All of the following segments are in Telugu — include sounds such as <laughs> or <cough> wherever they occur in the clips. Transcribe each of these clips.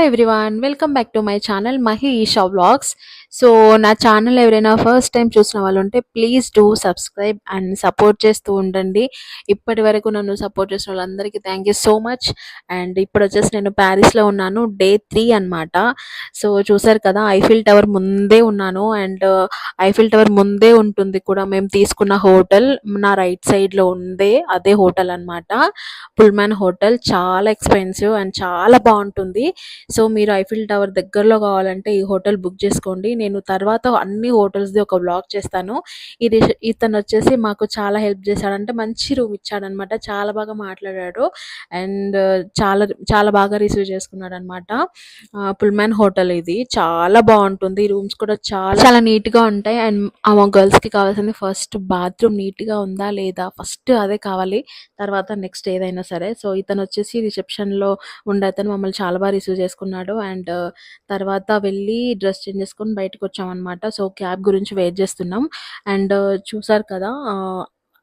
Hello everyone, welcome back to my channel Mahisha Vlogs. So నా ఛానల్ ఎవరైనా ఫస్ట్ టైం చూసిన వాళ్ళు ఉంటే please do subscribe and support చేస్తూ ఉండండి. ఇప్పటి వరకు నన్ను సపోర్ట్ చేసిన వాళ్ళందరికీ thank you so much and ఇప్పుడు వచ్చేసి నేను ప్యారిస్లో ఉన్నాను డే త్రీ అనమాట సో చూసారు కదా ఐఫిల్ టవర్ ముందే ఉన్నాను. అండ్ ఐఫిల్ టవర్ ముందే ఉంటుంది కూడా మేము తీసుకున్న హోటల్. నా రైట్ సైడ్లో ఉందే అదే హోటల్ అనమాట పుల్మాన్ హోటల్ చాలా ఎక్స్పెన్సివ్ అండ్ చాలా బాగుంటుంది. సో మీరు ఐఫిల్ టవర్ దగ్గరలో కావాలంటే ఈ హోటల్ బుక్ చేసుకోండి. నేను తర్వాత అన్ని హోటల్స్ది ఒక బ్లాగ్ చేస్తాను. ఇది ఇతను వచ్చేసి మాకు చాలా హెల్ప్ చేశాడంటే మంచి రూమ్ ఇచ్చాడనమాట. చాలా బాగా మాట్లాడాడు. అండ్ చాలా చాలా బాగా రిసీవ్ చేసుకున్నాడు అనమాట పుల్మాన్ హోటల్ ఇది. చాలా బాగుంటుంది. రూమ్స్ కూడా చాలా చాలా నీట్గా ఉంటాయి. అండ్ ఆ గర్ల్స్కి కావాల్సింది ఫస్ట్ బాత్రూమ్ నీట్గా ఉందా లేదా? ఫస్ట్ అదే కావాలి. తర్వాత నెక్స్ట్ ఏదైనా సరే. సో ఇతను వచ్చేసి రిసెప్షన్లో ఉండే అతను మమ్మల్ని చాలా బాగా రిసీవ్ చేసుకున్నాడు. అండ్ తర్వాత వెళ్ళి డ్రెస్ చేంజ్ చేసుకొని బయటకు వచ్చామన్నమాట సో క్యాబ్ గురించి వెయిట్ చేస్తున్నాం. అండ్ చూసారు కదా ఆ,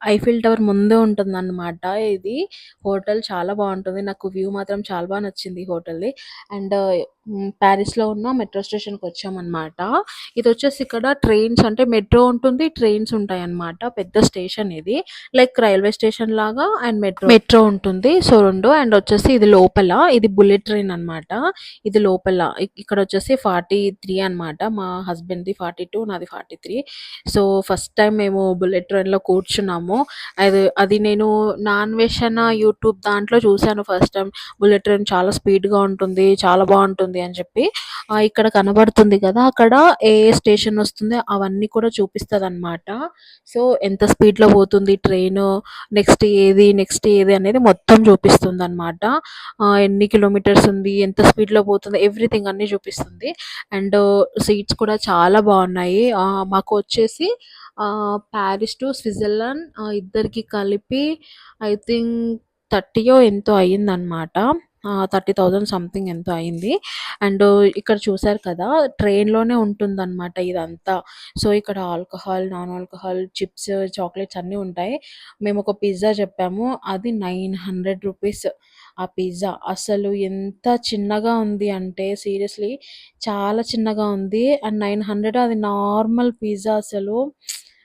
ఐఫిల్ టవర్ ముందే ఉంటుందన్నమాట ఇది. హోటల్ చాలా బాగుంటుంది. నాకు వ్యూ మాత్రం చాలా బాగా నచ్చింది ఈ హోటల్ది. అండ్ ప్యారిస్లో ఉన్న మెట్రో స్టేషన్కి వచ్చామన్నమాట. ఇది వచ్చేసి ఇక్కడ ట్రైన్స్ అంటే మెట్రో ఉంటుంది ట్రైన్స్ ఉంటాయి అన్నమాట పెద్ద స్టేషన్ ఇది. లైక్ రైల్వే స్టేషన్ లాగా అండ్ మెట్రో. మెట్రో ఉంటుంది. సో రెండు. అండ్ వచ్చేసి ఇది లోపల. ఇది బుల్లెట్ ట్రైన్ అన్నమాట. ఇది లోపల. ఇక్కడ వచ్చేసి ఫార్టీ త్రీ అనమాట మా హస్బెండ్ది ఫార్టీ టూ నాది forty three. So first time మేము బుల్లెట్ ట్రైన్లో కూర్చున్నాము. అది అది నేను నాన్ వెజ్ అన్న యూట్యూబ్ దాంట్లో చూశాను ఫస్ట్ టైం. బుల్లెట్ ట్రైన్ చాలా స్పీడ్గా ఉంటుంది చాలా బాగుంటుంది అని చెప్పి. ఇక్కడ కనబడుతుంది కదా అక్కడ ఏ స్టేషన్ వస్తుందో అవన్నీ కూడా చూపిస్తుంది అనమాట సో ఎంత స్పీడ్లో పోతుంది ట్రైన్ నెక్స్ట్ ఏది నెక్స్ట్ ఏది అనేది మొత్తం చూపిస్తుంది అనమాట ఎన్ని కిలోమీటర్స్ ఉంది ఎంత స్పీడ్లో పోతుంది ఎవ్రీథింగ్ అన్నీ చూపిస్తుంది. అండ్ సీట్స్ కూడా చాలా బాగున్నాయి. మాకు వచ్చేసి ప్యారిస్ టు స్విట్జర్లాండ్ ఇద్దరికి కలిపి ఐ థింక్ థర్టీయో ఎంతో అయ్యిందనమాట థర్టీ థౌజండ్ సంథింగ్ ఎంతో అయింది. అండ్ ఇక్కడ చూసారు కదా ట్రైన్లోనే ఉంటుందన్నమాట ఇదంతా. సో ఇక్కడ alcohol non alcohol chips chocolates అన్నీ ఉంటాయి. మేము ఒక పిజ్జా చెప్పాము అది నైన్ హండ్రెడ్ రూపీస్ ఆ పిజ్జా. అసలు ఎంత చిన్నగా ఉంది అంటే సీరియస్లీ చాలా చిన్నగా ఉంది. అండ్ నైన్ హండ్రెడ్ అది నార్మల్ పిజ్జా అసలు.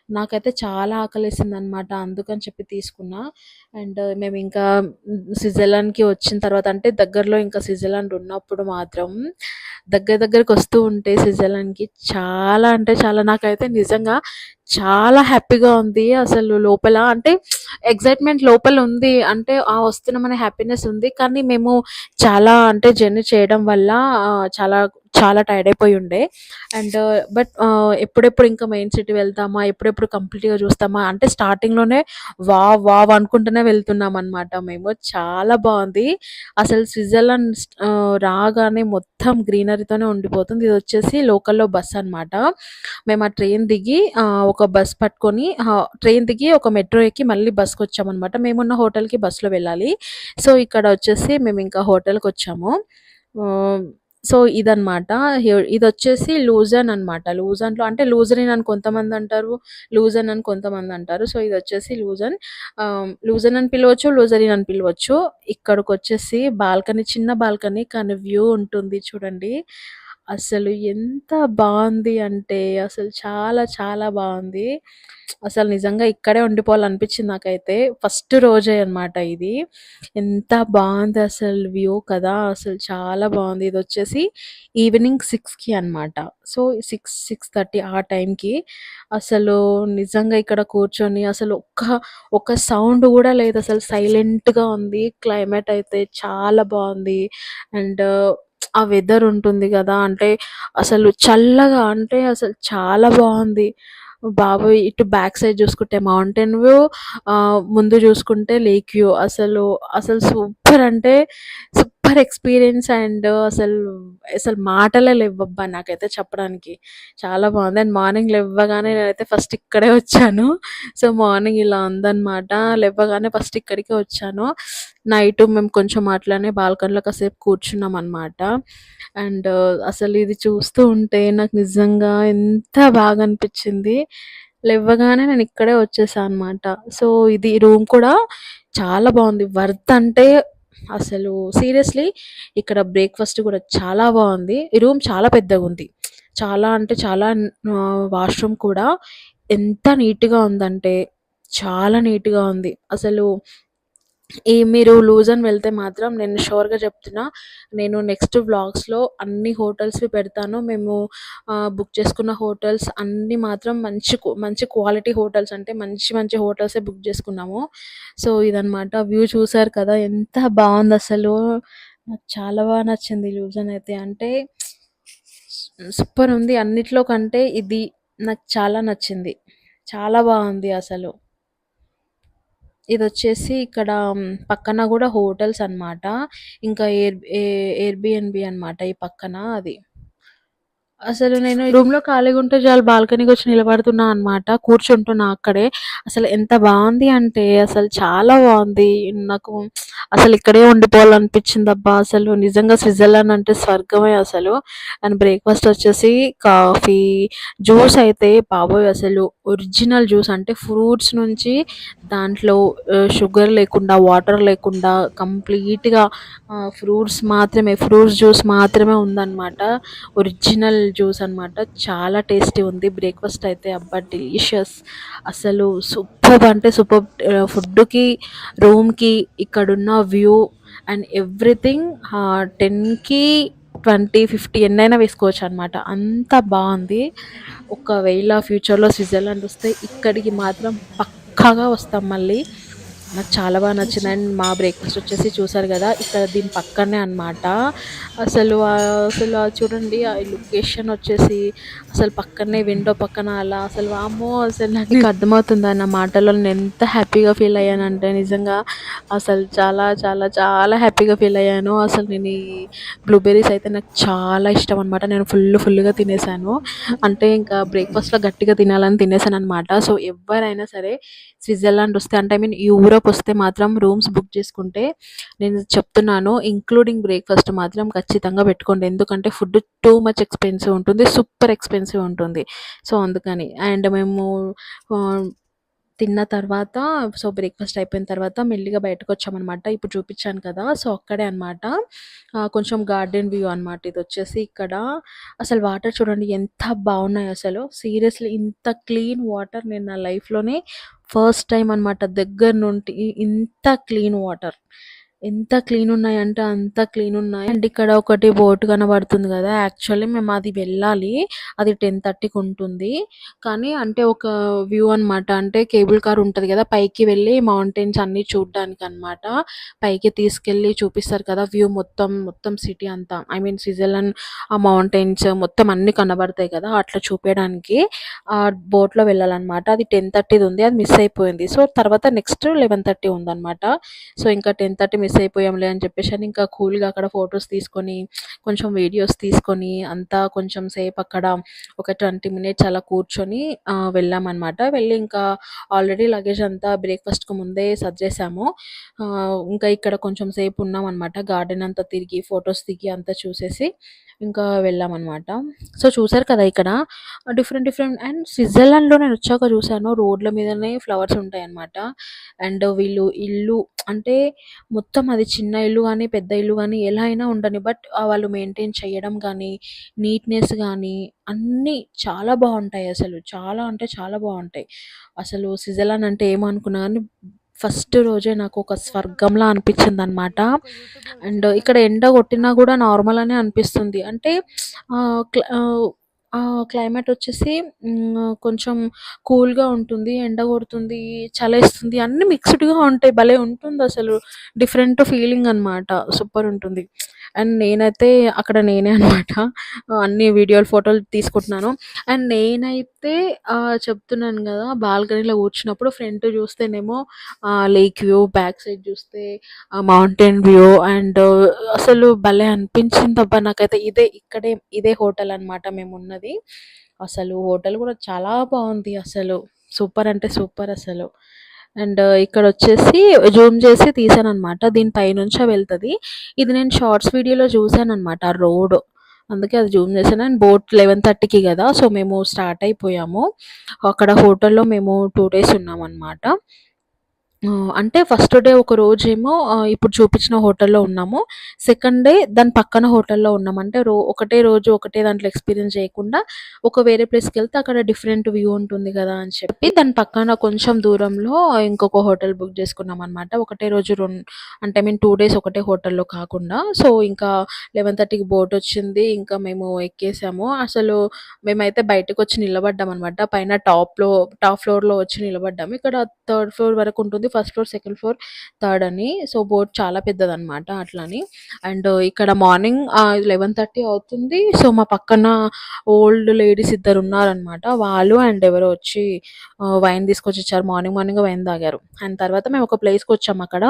నాకైతే చాలా ఆకలేసింది అనమాట అందుకని చెప్పి తీసుకున్నా. అండ్ మేము ఇంకా స్విట్జర్లాండ్కి వచ్చిన తర్వాత అంటే దగ్గరలో ఇంకా స్విట్జర్లాండ్ ఉన్నప్పుడు మాత్రం దగ్గర దగ్గరకు వస్తూ ఉంటే స్విట్జర్లాండ్కి చాలా అంటే చాలా నాకైతే నిజంగా చాలా హ్యాపీగా ఉంది అసలు లోపల. అంటే ఎగ్జైట్మెంట్ లోపల ఉంది. అంటే ఆ వస్తున్నామనే హ్యాపీనెస్ ఉంది. కానీ మేము చాలా అంటే జర్నీ చేయడం వల్ల చాలా చాలా టైర్డ్ అయిపోయి ఉండే. అండ్ బట్ ఎప్పుడెప్పుడు ఇంకా మెయిన్ సిటీ వెళ్తామా ఎప్పుడెప్పుడు కంప్లీట్గా చూస్తామా అంటే స్టార్టింగ్లోనే వా వావ్ అనుకుంటూనే వెళ్తున్నాం అనమాట మేము. చాలా బాగుంది. అసలు స్విట్జర్లాండ్ రాగానే మొత్తం గ్రీనరీతోనే ఉండిపోతుంది. ఇది వచ్చేసి లోకల్లో బస్ అనమాట మేము ఆ ట్రైన్ దిగి ఒక ఒక బస్ పట్టుకొని ట్రైన్ దిగి ఒక మెట్రో ఎక్కి మళ్ళీ బస్కి వచ్చామన్నమాట. మేమున్న హోటల్కి బస్సులో వెళ్ళాలి. సో ఇక్కడ వచ్చేసి మేము ఇంకా హోటల్కి వచ్చాము. సో ఇదన్నమాట. ఇది వచ్చేసి లూజన్ అన్నమాట. లూజన్లో అంటే లూజరిన్ అని కొంతమంది అంటారు లూజన్ అని కొంతమంది అంటారు. సో ఇది వచ్చేసి లూజన్ లూజన్ అని పిలవచ్చు లూజరిన్ అని పిలవచ్చు. ఇక్కడికి వచ్చేసి బాల్కనీ చిన్న బాల్కనీ కానీ వ్యూ ఉంటుంది చూడండి. అసలు ఎంత బాగుంది అంటే అసలు చాలా చాలా బాగుంది. అసలు నిజంగా ఇక్కడే ఉండిపోవాలనిపించింది నాకైతే. ఫస్ట్ రోజే అన్నమాట ఇది. ఎంత బాగుంది అసలు వ్యూ కదా! అసలు చాలా బాగుంది. ఇది వచ్చేసి ఈవినింగ్ సిక్స్కి అన్నమాట. సో సిక్స్ సిక్స్ థర్టీ ఆ టైంకి అసలు నిజంగా ఇక్కడ కూర్చొని అసలు ఒక్క ఒక్క సౌండ్ కూడా లేదు. అసలు సైలెంట్గా ఉంది. క్లైమేట్ అయితే చాలా బాగుంది. అండ్ ఆ వెదర్ ఉంటుంది కదా అంటే అసలు చల్లగా అంటే అసలు చాలా బాగుంది. బాబోయ్ ఇటు బ్యాక్ సైడ్ చూసుకుంటే మౌంటైన్ వ్యూ ముందు చూసుకుంటే లేక్ వ్యూ అసలు అసలు సూపర్ అంటే సూపర్ ఎక్స్పీరియన్స్ అండ్ అసలు అసలు మాటలే లేవబ్బా నాకైతే చెప్పడానికి. చాలా బాగుంది. అండ్ మార్నింగ్ లేవగానే నేనైతే ఫస్ట్ ఇక్కడే వచ్చాను. సో మార్నింగ్ ఇలా ఉందన్నమాట. లేవగానే ఫస్ట్ ఇక్కడికే వచ్చాను. నైట్ మేము కొంచెం అట్లానే బాల్కనీలో కాసేపు కూర్చున్నాం అనమాట అండ్ అసలు ఇది చూస్తూ ఉంటే నాకు నిజంగా ఎంత బాగా అనిపించింది. లేవగానే నేను ఇక్కడే వచ్చేసా అనమాట సో ఇది రూమ్ కూడా చాలా బాగుంది. వర్త్ అంటే అసలు సీరియస్‌లీ ఇక్కడ బ్రేక్‌ఫాస్ట్ కూడా చాలా బాగుంది. ఈ రూమ్ చాలా పెద్దగా ఉంది చాలా అంటే చాలా వాష్‌రూమ్ కూడా ఎంత నీట్‌గా ఉందంటే చాలా నీట్‌గా ఉంది. అసలు ఈ మీరు లూజన్ వెళ్తే మాత్రం నేను షూర్‌గా చెప్తున్నా. నేను నెక్స్ట్ వ్లాగ్స్‌లో అన్ని హోటల్స్‌వి పెడతాను. మేము బుక్ చేసుకున్న హోటల్స్ అన్నీ మాత్రం మంచి మంచి క్వాలిటీ హోటల్స్ అంటే మంచి మంచి హోటల్సే బుక్ చేసుకున్నాము. సో, ఇదనమాట. వ్యూ చూసారు కదా! ఎంత బాగుంది అసలు నాకు చాలా బాగా నచ్చింది లూజన్ అయితే. అంటే సూపర్ ఉంది. అన్నిట్లో కంటే ఇది నాకు చాలా నచ్చింది. చాలా బాగుంది అసలు. ఇది వచ్చేసి ఇక్కడ పక్కన కూడా హోటల్స్ అన్నమాట. ఇంకా ఎయిర్ ఏ ఎయిర్‌బిఎన్‌బి అన్నమాట ఈ పక్కన అది. అసలు నేను రూమ్లో ఖాళీగా ఉంటే చాలు బాల్కనీకొచ్చి నిలబడుతున్నా అనమాట కూర్చుంటున్నా అక్కడే. అసలు ఎంత బాగుంది అంటే అసలు చాలా బాగుంది నాకు అసలు ఇక్కడే ఉండిపోవాలనిపించిందబ్బా! అసలు నిజంగా స్విట్జర్లాండ్ అంటే స్వర్గమే అసలు. అండ్ బ్రేక్‌ఫాస్ట్ వచ్చేసి కాఫీ, జ్యూస్ అయితే బాబోయ్! అసలు ఒరిజినల్ జ్యూస్ అంటే ఫ్రూట్స్ నుంచి దాంట్లో షుగర్ లేకుండా, వాటర్ లేకుండా కంప్లీట్‌గా ఫ్రూట్స్ మాత్రమే ఫ్రూట్స్ జ్యూస్ మాత్రమే ఉందన్నమాట. ఒరిజినల్ జ్యూస్ అనమాట చాలా టేస్టీ ఉంది. బ్రేక్‌ఫాస్ట్ అయితే అబ్బా! డెలీషియస్ అసలు సూపర్ అంటే సూపర్ ఫుడ్‌కి, రూమ్‌కి, ఇక్కడున్న వ్యూ అండ్ ఎవ్రీథింగ్ టెన్కి ట్వంటీ ఫిఫ్టీ ఎన్నైనా వేసుకోవచ్చు అనమాట అంత బాగుంది ఒకవేళ ఫ్యూచర్‌లో స్విట్జర్లాండ్ వస్తే ఇక్కడికి మాత్రం పక్కాగా వస్తాం మళ్ళీ. నాకు చాలా బాగా నచ్చింది. అండ్ మా బ్రేక్‌ఫాస్ట్ వచ్చేసి చూసారు గదా! ఇక్కడ దీని పక్కనే అన్నమాట. అసలు అసలు చూడండి ఆ లొకేషన్ వచ్చేసి అసలు పక్కనే విండో పక్కన అలా అసలు వామ్మో! అసలు నాకు అర్థమవుతుందా నా మాటల్లో నేను ఎంత హ్యాపీగా ఫీల్ అయ్యానంటే నిజంగా అసలు చాలా చాలా చాలా హ్యాపీగా ఫీల్ అయ్యాను. అసలు నేను ఈ బ్లూబెర్రీస్ అయితే నాకు చాలా ఇష్టం అన్నమాట. నేను ఫుల్ ఫుల్‌గా తినేసాను. అంటే ఇంకా బ్రేక్‌ఫాస్ట్‌లో గట్టిగా తినాలని తినేసాననమాట. సో, ఎవ్వరైనా సరే స్విట్జర్లాండ్ వస్తే అంటే ఐ మీన్ యూరోప్ వస్తే మాత్రం రూమ్స్ బుక్ చేసుకుంటే నేను చెప్తున్నాను ఇంక్లూడింగ్ బ్రేక్‌ఫాస్ట్ మాత్రం ఖచ్చితంగా పెట్టుకోండి. ఎందుకంటే ఫుడ్ టూ మచ్ ఎక్స్‌పెన్సివ్ ఉంటుంది. సూపర్ ఎక్స్‌పెన్సివ్ ఉంటుంది. సో, అందుకని. అండ్ మేము తిన్న తర్వాత సో, బ్రేక్‌ఫాస్ట్ అయిపోయిన తర్వాత మెల్లిగా బయటకొచ్చామనమాట. ఇప్పుడు చూపించాను కదా! సో, అక్కడే అనమాట. కొంచెం గార్డెన్ వ్యూ అనమాట. ఇది వచ్చేసి ఇక్కడ అసలు వాటర్ చూడండి ఎంత బాగున్నాయి అసలు. సీరియస్‌లీ ఇంత క్లీన్ వాటర్ నేను నా లైఫ్‌లోనే ఫస్ట్ టైం అనమాట. దగ్గర నుండి ఇంత క్లీన్ వాటర్. ఎంత క్లీన్ ఉన్నాయంటే అంత క్లీన్ ఉన్నాయి. అండ్ ఇక్కడ ఒకటి బోట్ కనబడుతుంది కదా యాక్చువల్లీ మేము అది వెళ్ళాలి. అది 10:30కి ఉంటుంది. కానీ అంటే ఒక వ్యూ అనమాట. అంటే కేబుల్ కార్ ఉంటుంది కదా పైకి వెళ్ళి మౌంటైన్స్ అన్నీ అనమాట పైకి తీసుకెళ్ళి చూపిస్తారు కదా! వ్యూ మొత్తం, మొత్తం సిటీ అంతా. ఐ మీన్ స్విట్జర్లాండ్ ఆ మౌంటైన్స్ మొత్తం అన్ని కనబడతాయి కదా! అట్లా చూపించడానికి ఆ బోట్‌లో వెళ్ళాలన్నమాట అది 10:30ది ఉంది. అది మిస్ అయిపోయింది. సో, తర్వాత నెక్స్ట్ లెవెన్ థర్టీ ఉందన్నమాట సో, ఇంకా 10:30 మిస్ అయిపోయాంలే అని చెప్పేసి అని ఇంకా కూల్‌గా అక్కడ ఫోటోస్ తీసుకొని, కొంచెం వీడియోస్ తీసుకొని అంతా కొంచెం సేపు అక్కడ ఒక 20 మినిట్స్ అలా కూర్చొని వెళ్ళామన్నమాట వెళ్ళి ఇంకా ఆల్రెడీ లగేజ్ అంతా బ్రేక్‌ఫాస్ట్‌కి ముందే సర్దేశాము. చేసాము ఇంకా ఇక్కడ కొంచెం సేపు ఉన్నామనమాట. గార్డెన్ అంతా తిరిగి, ఫోటోస్ దిగి అంతా చూసేసి ఇంకా వెళ్ళామన్నమాట సో, చూసారు కదా! ఇక్కడ డిఫరెంట్ డిఫరెంట్ అండ్ స్విట్జర్లాండ్‌లో నేనొచ్చాక చూశాను రోడ్ల మీదనే ఫ్లవర్స్ ఉంటాయన్నమాట. అండ్ వీళ్ళు ఇల్లు అంటే మొత్తం అది చిన్న ఇల్లు కానీ పెద్ద ఇల్లు కానీ ఎలా అయినా ఉండని బట్ వాళ్ళు మెయింటైన్ చేయడం కానీ నీట్‌నెస్ కానీ అన్నీ చాలా బాగుంటాయి అసలు. చాలా అంటే చాలా బాగుంటాయి అసలు స్విట్జర్లాండ్ అంటే ఏమనుకున్నా కానీ ఫస్ట్ రోజే నాకు ఒక స్వర్గంలా అనిపించిందనమాట. అండ్ ఇక్కడ ఎండ కొట్టినా కూడా నార్మల్ అనే అనిపిస్తుంది. అంటే క్లైమేట్ వచ్చేసి కొంచెం కూల్‌గా ఉంటుంది. ఎండ కొడుతుంది, చలేస్తుంది అన్నీ మిక్స్‌డ్‌గా ఉంటాయి. భలే ఉంటుంది అసలు డిఫరెంట్ ఫీలింగ్ అనమాట. సూపర్ ఉంటుంది. అండ్ నేనైతే అక్కడ నేనే అనమాట. అన్ని వీడియోలు, ఫోటోలు తీసుకుంటున్నాను. అండ్ నేనైతే చెప్తున్నాను కదా బాల్కనీలో కూర్చున్నప్పుడు ఫ్రంట్ చూస్తేనేమో లేక్ వ్యూ, బ్యాక్ సైడ్ చూస్తే మౌంటైన్ వ్యూ అండ్ అసలు భలే అనిపించింది అబ్బా నాకైతే ఇదే ఇక్కడే ఇదే హోటల్ అనమాట ఉంటుంది అసలు హోటల్ కూడా చాలా బాగుంది అసలు. సూపర్ అంటే సూపర్ అసలు. అండ్ ఇక్కడ వచ్చేసి జూమ్ చేసి తీసాను అనమాట దీని పైనుంచే వెళ్తది. ఇది నేను షార్ట్స్ వీడియోలో చూసాననమాట ఆ రోడ్. అందుకే అది జూమ్ చేశాను. అండ్ బోట్ లెవెన్ థర్టీకి కదా సో, మేము స్టార్ట్ అయిపోయాము. అక్కడ హోటల్‌లో మేము టూ డేస్ ఉన్నామనమాట. అంటే ఫస్ట్ డే ఒక రోజేమో ఇప్పుడు చూపించిన హోటల్‌లో ఉన్నాము. సెకండ్ డే దాని పక్కన హోటల్‌లో ఉన్నాం. అంటే రో ఒకటే రోజు ఒకటే దాంట్లో ఎక్స్‌పీరియన్స్ చేయకుండా ఒక వేరే ప్లేస్‌కెళ్తే అక్కడ డిఫరెంట్ వ్యూ ఉంటుంది కదా అని చెప్పి దాని పక్కన కొంచెం దూరంలో ఇంకొక హోటల్ బుక్ చేసుకున్నాం అనమాట ఒకటే రోజు రెండు అంటే ఐ మీన్ టూ డేస్ ఒకటే హోటల్‌లో కాకుండా సో, ఇంకా లెవెన్ థర్టీకి బోట్ వచ్చింది ఇంకా మేము ఎక్కేసాము. అసలు మేమైతే బయటకొచ్చి నిలబడ్డామనమాట. పైన టాప్‌లో టాప్ ఫ్లోర్‌లో వచ్చి నిలబడ్డాము. ఇక్కడ థర్డ్ ఫ్లోర్ వరకు ఉంటుంది. First floor, second floor, third అని. సో, బోట్ చాలా పెద్దదనమాట అట్లని. అండ్ ఇక్కడ మార్నింగ్ లెవెన్ థర్టీ అవుతుంది. సో, మా పక్కన ఓల్డ్ లేడీస్ ఇద్దరు ఉన్నారనమాట వాళ్ళు అండ్ ఎవరో వచ్చి వైన్ తీసుకొచ్చి ఇచ్చారు మార్నింగ్ మార్నింగ్ వైన్ తాగారు. అండ్ తర్వాత మేము ఒక ప్లేస్కి వచ్చాము అక్కడ.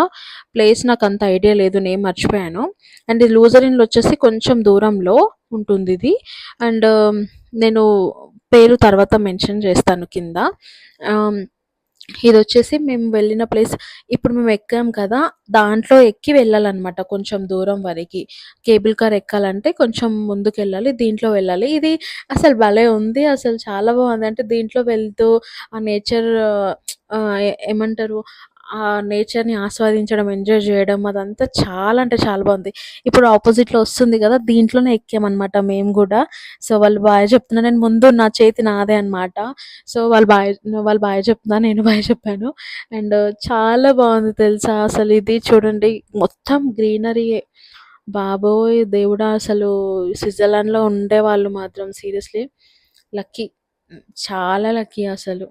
ప్లేస్ నాకు అంత ఐడియా లేదు. నేను మర్చిపోయాను. అండ్ ఇది లూజరిన్‌లో వచ్చేసి కొంచెం దూరంలో ఉంటుంది ఇది అండ్ నేను పేరు తర్వాత మెన్షన్ చేస్తాను కింద. ఇది వచ్చేసి మేము వెళ్ళిన ప్లేస్ ఇప్పుడు మేము ఎక్కాం కదా! దాంట్లో ఎక్కి వెళ్ళాలన్నమాట కొంచెం దూరం వరకు కేబుల్ కార్ ఎక్కాలంటే కొంచెం ముందుకెళ్ళాలి. దీంట్లో వెళ్ళాలి. ఇది అసలు భలే ఉంది. అసలు చాలా బాగుంది. అంటే దీంట్లో వెళ్తూ ఆ నేచర్ ఏమంటారు నేచర్‌ని ఆస్వాదించడం, ఎంజాయ్ చేయడం అదంతా చాలా అంటే చాలా బాగుంది. ఇప్పుడు ఆపోజిట్‌లో వస్తుంది కదా దీంట్లోనే ఎక్కామనమాట మేము కూడా సో, వాళ్ళు బాగా చెప్తున్నా నేను ముందు నా చేతి నాదే అనమాట. సో, వాళ్ళు బాగా వాళ్ళు బాగా చెప్తున్నా నేను బాగా చెప్పాను. అండ్ చాలా బాగుంది తెలుసా! అసలు ఇది చూడండి మొత్తం గ్రీనరీయే. బాబోయ్! దేవుడా! అసలు స్విట్జర్లాండ్‌లో ఉండేవాళ్ళు మాత్రం సీరియస్‌లీ లక్కీ. చాలా లక్కీ అసలు.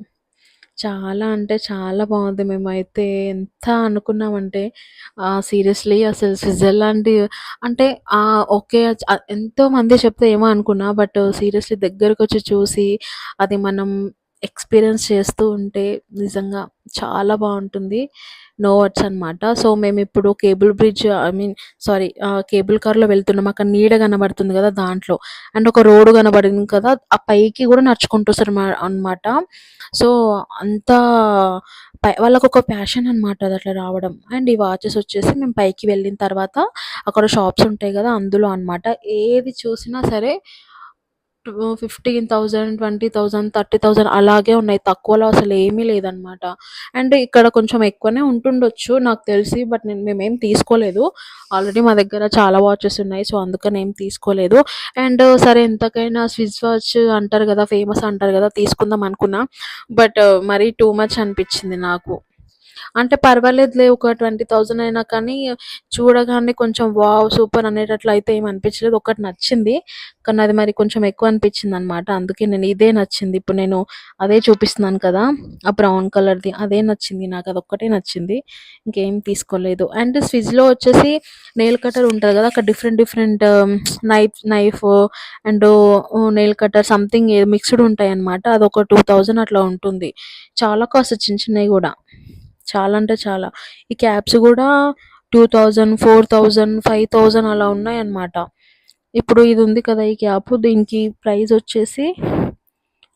చాలా అంటే చాలా బాగుంది. మేమైతే ఎంత అనుకున్నామంటే సీరియస్‌లీ అసలు స్విట్జర్లాండ్ అంటే ఓకే. ఎంతో ఎంతోమంది చెప్తే ఏమో అనుకున్నా. బట్ సీరియస్‌లీ దగ్గరకు వచ్చి చూసి అది మనం ఎక్స్‌పీరియన్స్ చేస్తూ ఉంటే నిజంగా చాలా బాగుంటుంది నో వర్డ్స్ అనమాట. సో, మేము ఇప్పుడు cable bridge I mean sorry cable కార్‌లో వెళ్తున్నాం. అక్కడ నీడ కనబడుతుంది కదా దాంట్లో. అండ్ ఒక రోడ్డు కనబడింది కదా! ఆ పైకి కూడా నడుచుకుంటూ అనమాట. సో, అంత పై వాళ్ళకు ఒక ప్యాషన్ అనమాట అది అట్లా రావడం. అండ్ ఈ వాచెస్ వచ్చేసి మేము పైకి వెళ్ళిన తర్వాత అక్కడ షాప్స్ ఉంటాయి కదా అందులో అనమాట. ఏది చూసినా సరే fifteen thousand twenty thousand thirty thousand అలాగే ఉన్నాయి. తక్కువలో అసలు ఏమీ లేదనమాట. అండ్ ఇక్కడ కొంచెం ఎక్కువనే ఉంటుండొచ్చు నాకు తెలిసి. బట్ నేను మేమేం తీసుకోలేదు. ఆల్రెడీ మా దగ్గర చాలా వాచెస్ ఉన్నాయి. సో, అందుకని ఏం తీసుకోలేదు. అండ్ సరే ఎంతకైనా స్విస్ వాచ్ అంటారు కదా ఫేమస్ అంటారు కదా తీసుకుందాం అనుకున్నా. బట్ మరీ టూ మచ్ అనిపించింది నాకు. అంటే పర్వాలేదులే ఒక 20,000 అయినా కానీ చూడగానే కొంచెం వావ్! సూపర్ అనేటట్లు అయితే ఏమి అనిపించలేదు. ఒకటి నచ్చింది. కానీ అది మరి కొంచెం ఎక్కువ అనిపించింది అనమాట అందుకే నేను ఇదే నచ్చింది. ఇప్పుడు నేను అదే చూపిస్తున్నాను కదా! ఆ బ్రౌన్ కలర్‌ది అదే నచ్చింది. నాకు అదొక్కటే నచ్చింది. ఇంకేం తీసుకోలేదు. అండ్ స్విజ్లో వచ్చేసి నెయిల్ కట్టర్ ఉంటుంది కదా అక్కడ different different knife knife and nail cutter something ఏదో మిక్స్‌డ్ ఉంటాయన్నమాట. అదొక 2000 అట్లా ఉంటుంది. చాలా కాస్ట్ చిన్న చిన్నవి కూడా చాలా అంటే చాలా. ఈ క్యాబ్స్ కూడా two thousand four thousand five thousand అలా ఉన్నాయన్నమాట. ఇప్పుడు ఇది ఉంది కదా! ఈ క్యాప్ దీనికి ప్రైస్ వచ్చేసి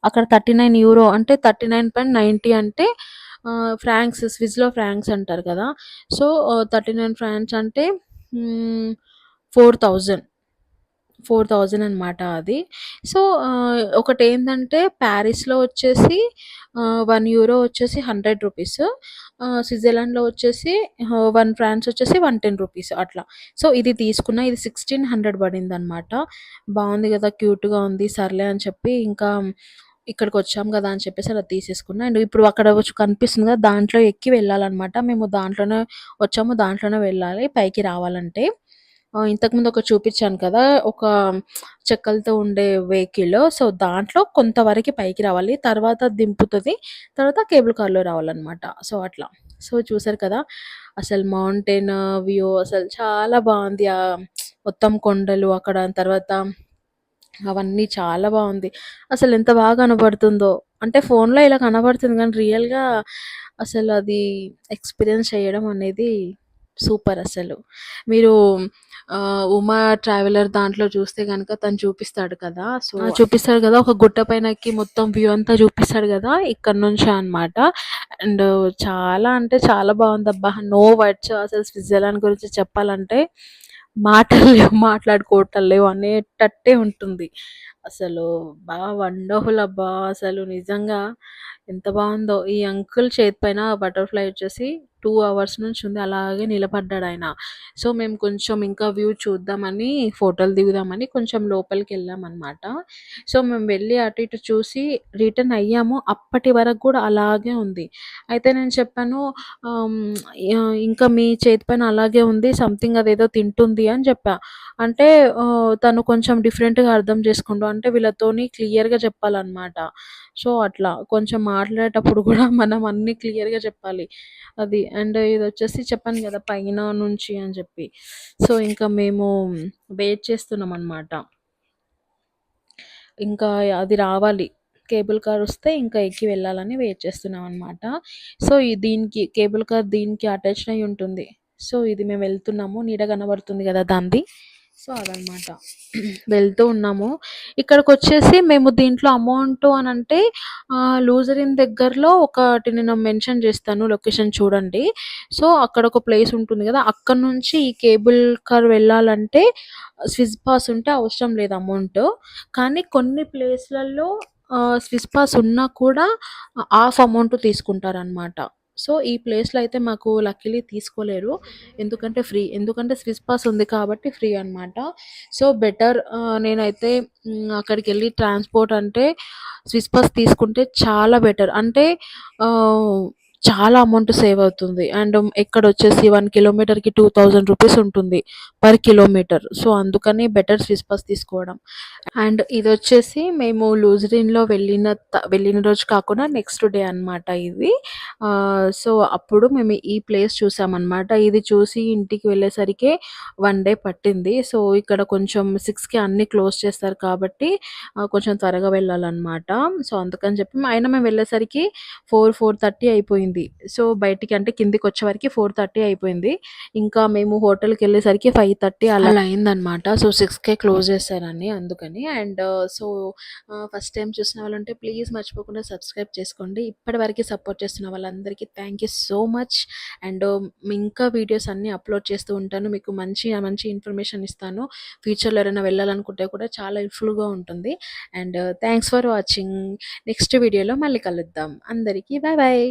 అక్కడ 39 యూరో అంటే 39.90 అంటే ఫ్రాంక్స్ స్విజ్లో ఫ్రాంక్స్ అంటారు కదా! సో, 39 ఫ్రాంక్స్ అంటే ఫోర్ థౌజండ్ ఫోర్ థౌజండ్ అనమాట అది. సో, ఒకటి ఏంటంటే ప్యారిస్లో వచ్చేసి వన్ యూరో వచ్చేసి 100 రూపీస్. స్విట్జర్లాండ్‌లో వచ్చేసి వన్ ఫ్రాన్స్ వచ్చేసి 110 రూపీస్ అట్లా. సో, ఇది తీసుకున్న. ఇది 1600 పడిందనమాట. బాగుంది కదా క్యూట్‌గా ఉంది. సర్లే అని చెప్పి ఇంకా ఇక్కడికి వచ్చాం కదా అని చెప్పేసి అలా తీసేసుకున్నా. అండ్ ఇప్పుడు అక్కడ వచ్చి కనిపిస్తుంది కదా దాంట్లో ఎక్కి వెళ్ళాలన్నమాట మేము దాంట్లోనే వచ్చాము. దాంట్లోనే వెళ్ళాలి పైకి రావాలంటే. ఇంతకుముందు ఒకటి చూపించాను కదా! ఒక చెక్కలతో ఉండే వెహికల్. సో, దాంట్లో కొంతవరకు పైకి రావాలి. తర్వాత దింపుతుంది తర్వాత కేబుల్ కార్‌లో రావాలనమాట. సో, అట్లా. సో, చూసారు కదా! అసలు మౌంటైన్ వ్యూ అసలు చాలా బాగుంది ఆ మొత్తం కొండలు అక్కడ తర్వాత అవన్నీ చాలా బాగుంది అసలు ఎంత బాగా కనబడుతుందో అంటే ఫోన్‌లో ఇలా కనబడుతుంది కానీ రియల్‌గా అసలు అది ఎక్స్‌పీరియన్స్ చేయడం అనేది సూపర్ అసలు. మీరు ఉమా ట్రావెలర్ దాంట్లో చూస్తే కనుక తను చూపిస్తాడు కదా! సో, చూపిస్తాడు కదా! ఒక గుట్ట పైన ఎక్కి మొత్తం వ్యూ అంతా చూపిస్తాడు కదా ఇక్కడి నుంచే అనమాట. అండ్ చాలా అంటే చాలా బావుందబ్బా! నో వర్డ్స్ అసలు స్విట్జర్లాండ్ గురించి చెప్పాలంటే మాటలు లేవు, మాట్లాడుకోవటం లేవు అనేటట్టే ఉంటుంది. అసలు బా వండర్‌ఫుల్ అబ్బా! అసలు నిజంగా ఎంత బాగుందో. ఈ అంకుల్ చేతి పైన బటర్‌ఫ్లై వచ్చేసి టూ అవర్స్ నుంచి ఉంది. అలాగే నిలబడ్డాడు ఆయన. సో మేము కొంచెం ఇంకా వ్యూ చూద్దామని ఫోటోలు దిగుదామని కొంచెం లోపలికి వెళ్ళామన్నమాట. సో మేము వెళ్ళి అటు ఇటు చూసి రిటర్న్ అయ్యాము. అప్పటి వరకు కూడా అలాగే ఉంది. అయితే నేను చెప్పాను ఇంకా మీ చేతి పైన అలాగే ఉంది సంథింగ్ అదేదో తింటుంది అని చెప్పా. అంటే తను కొంచెం కొంచెం డిఫరెంట్గా అర్థం చేసుకుంటూ అంటే వీళ్ళతోని క్లియర్గా చెప్పాలన్నమాట. సో అట్లా కొంచెం మాట్లాడేటప్పుడు కూడా <laughs> మనం అన్ని క్లియర్గా చెప్పాలి. అది అండ్ ఇది వచ్చేసి చెప్పాను కదా పైన నుంచి అని చెప్పి. సో ఇంకా మేము వెయిట్ చేస్తున్నాం అనమాట ఇంకా అది రావాలి. కేబుల్ కార్ వస్తే ఇంకా ఎక్కి వెళ్ళాలని వెయిట్ చేస్తున్నాం అనమాట సో ఈ దీనికి కేబుల్ కార్ దీనికి అటాచ్ అయి ఉంటుంది. సో ఇది మేము వెళ్తున్నాము. నీడ కనబడుతుంది కదా దాంది. సో అదనమాట. వెళ్తూ ఉన్నాము. ఇక్కడికి వచ్చేసి మేము దీంట్లో అమౌంట్ అని అంటే లూజరిన్ దగ్గరలో ఒకటి నేను మెన్షన్ చేస్తాను లొకేషన్ చూడండి. సో అక్కడ ఒక ప్లేస్ ఉంటుంది కదా అక్కడ నుంచి ఈ కేబుల్ కార్ వెళ్ళాలంటే స్విస్ పాస్ ఉంటే అవసరం లేదు అమౌంట్. కానీ కొన్ని ప్లేస్లలో స్విస్ పాస్ ఉన్నా కూడా హాఫ్ అమౌంట్ తీసుకుంటారనమాట. సో ఈ ప్లేస్లో అయితే మాకు లక్కీలీ తీసుకోలేరు. ఎందుకంటే ఫ్రీ ఎందుకంటే స్విస్ పాస్ ఉంది కాబట్టి ఫ్రీ అనమాట సో బెటర్ నేనైతే అక్కడికి వెళ్ళి ట్రాన్స్పోర్ట్ అంటే స్విస్ పాస్ తీసుకుంటే చాలా బెటర్. అంటే చాలా అమౌంట్ సేవ్ అవుతుంది. అండ్ ఎక్కడ వచ్చేసి వన్ కిలోమీటర్కి టూ థౌజండ్ రూపీస్ ఉంటుంది పర్ కిలోమీటర్ సో అందుకని బెటర్ స్విస్ బస్ తీసుకోవడం. అండ్ ఇది వచ్చేసి మేము లూజరిన్లో వెళ్ళిన త- వెళ్ళిన రోజు కాకుండా నెక్స్ట్ డే అన్నమాట ఇది. సో అప్పుడు మేము ఈ ప్లేస్ చూసామన్నమాట. ఇది చూసి ఇంటికి వెళ్ళేసరికి వన్ డే పట్టింది. సో ఇక్కడ కొంచెం సిక్స్కి అన్ని క్లోజ్ చేస్తారు కాబట్టి కొంచెం త్వరగా వెళ్ళాలన్నమాట. సో అందుకని చెప్పి అయినా మేము వెళ్ళేసరికి ఫోర్ ఫోర్ థర్టీ అయిపోయింది. సో బయటికి అంటే కిందికి వచ్చే వరకు ఫోర్ థర్టీ అయిపోయింది. ఇంకా మేము హోటల్కి వెళ్ళేసరికి ఫైవ్ థర్టీ అలా అయిందనమాట సో సిక్స్కే క్లోజ్ చేస్తారని అందుకని. అండ్ సో ఫస్ట్ టైం చూసిన వాళ్ళు ఉంటే ప్లీజ్ మర్చిపోకుండా సబ్స్క్రైబ్ చేసుకోండి. ఇప్పటివరకు సపోర్ట్ చేస్తున్న వాళ్ళందరికీ thank you so much. And ఇంకా వీడియోస్ అన్నీ అప్లోడ్ చేస్తూ ఉంటాను. మీకు మంచి మంచి ఇన్ఫర్మేషన్ ఇస్తాను. ఫ్యూచర్లో ఎవరైనా వెళ్ళాలనుకుంటే కూడా చాలా యూస్ఫుల్గా ఉంటుంది. And thanks for watching. Next వీడియోలో మళ్ళీ కలుద్దాం. అందరికీ బాయ్ బాయ్